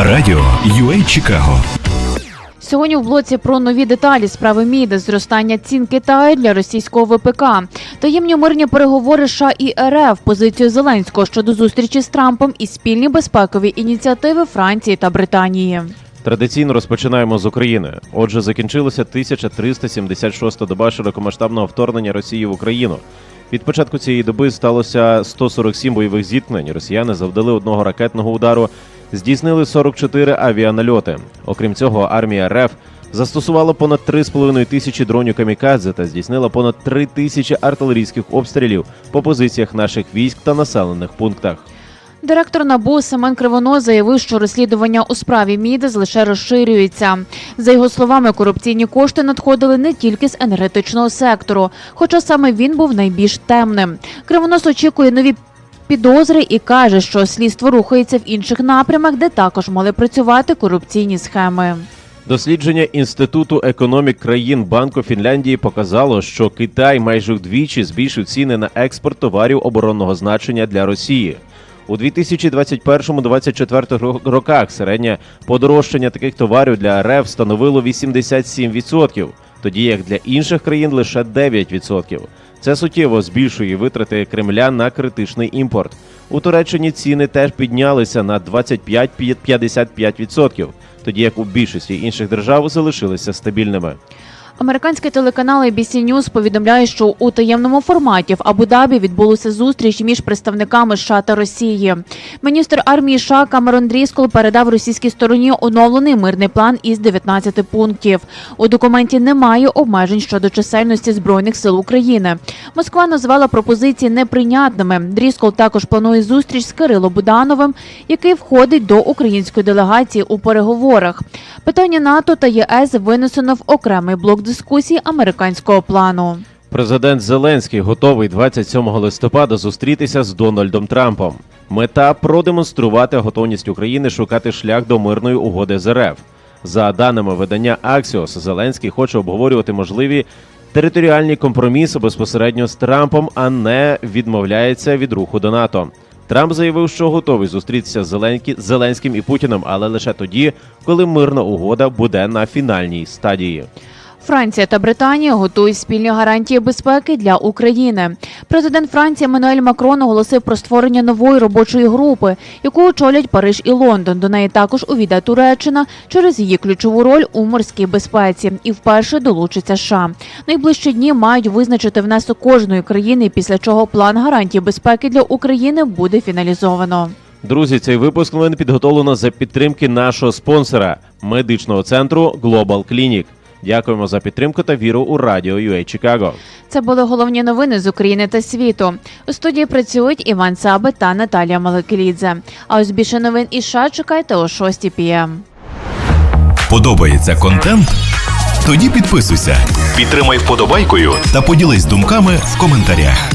Радіо UA Чикаго. Сьогодні в блоці про нові деталі справи МІДи, зростання цін Китаю для російського ВПК, таємні мирні переговори США і РФ, позицію Зеленського щодо зустрічі з Трампом і спільні безпекові ініціативи Франції та Британії. Традиційно розпочинаємо з України. Отже, закінчилася 1376-та доба широкомасштабного вторгнення Росії в Україну. Від початку цієї доби сталося 147 бойових зіткнень. Росіяни завдали одного ракетного удару, здійснили 44 авіанальоти. Окрім цього, армія РФ застосувала понад 3,5 тисячі дронів камікадзе та здійснила понад 3 тисячі артилерійських обстрілів по позиціях наших військ та населених пунктах. Директор НАБУ Семен Кривонос заявив, що розслідування у справі МІДИС лише розширюється. За його словами, корупційні кошти надходили не тільки з енергетичного сектору, хоча саме він був найбільш темним. Кривонос очікує нові. Підозри і каже, що слідство рухається в інших напрямах, де також мали працювати корупційні схеми. Дослідження Інституту економік країн Банку Фінляндії показало, що Китай майже вдвічі збільшив ціни на експорт товарів оборонного значення для Росії. У 2021-2024 роках середнє подорожчання таких товарів для РФ становило 87%, тоді як для інших країн лише 9%. Це суттєво збільшує витрати Кремля на критичний імпорт. У Туреччині ціни теж піднялися на 25-55%, тоді як у більшості інших держав залишилися стабільними. Американський телеканал ABC News повідомляє, що у таємному форматі в Абу-Дабі відбулася зустріч між представниками США та Росії. Міністр армії США Камерон Дріскол передав російській стороні оновлений мирний план із 19 пунктів. У документі немає обмежень щодо чисельності збройних сил України. Москва назвала пропозиції неприйнятними. Дріскол також планує зустріч з Кирило Будановим, який входить до української делегації у переговорах. Питання НАТО та ЄС винесено в окремий блок дискусії американського плану. Президент Зеленський готовий 27 листопада зустрітися з Дональдом Трампом. Мета продемонструвати готовність України шукати шлях до мирної угоди з РФ. За даними видання Axios, Зеленський хоче обговорювати можливі територіальні компроміси безпосередньо з Трампом, а не відмовляється від руху до НАТО. Трамп заявив, що готовий зустрітися з Зеленським і Путіним, але лише тоді, коли мирна угода буде на фінальній стадії. Франція та Британія готують спільні гарантії безпеки для України. Президент Франції Еммануель Макрон оголосив про створення нової робочої групи, яку очолять Париж і Лондон. До неї також увійде Туреччина через її ключову роль у морській безпеці і вперше долучиться США. Найближчі дні мають визначити внесок кожної країни, після чого план гарантій безпеки для України буде фіналізовано. Друзі, цей випуск новин підготовлено за підтримки нашого спонсора медичного центру Global Clinic. Дякуємо за підтримку та віру у радіо UA Чикаго. Це були головні новини з України та світу. У студії працюють Іван Саби та Наталія Маликелідзе. А ось більше новин і США чекайте о 6 пм. Подобається контент? Тоді підписуйся, підтримай вподобайкою та поділись думками в коментарях.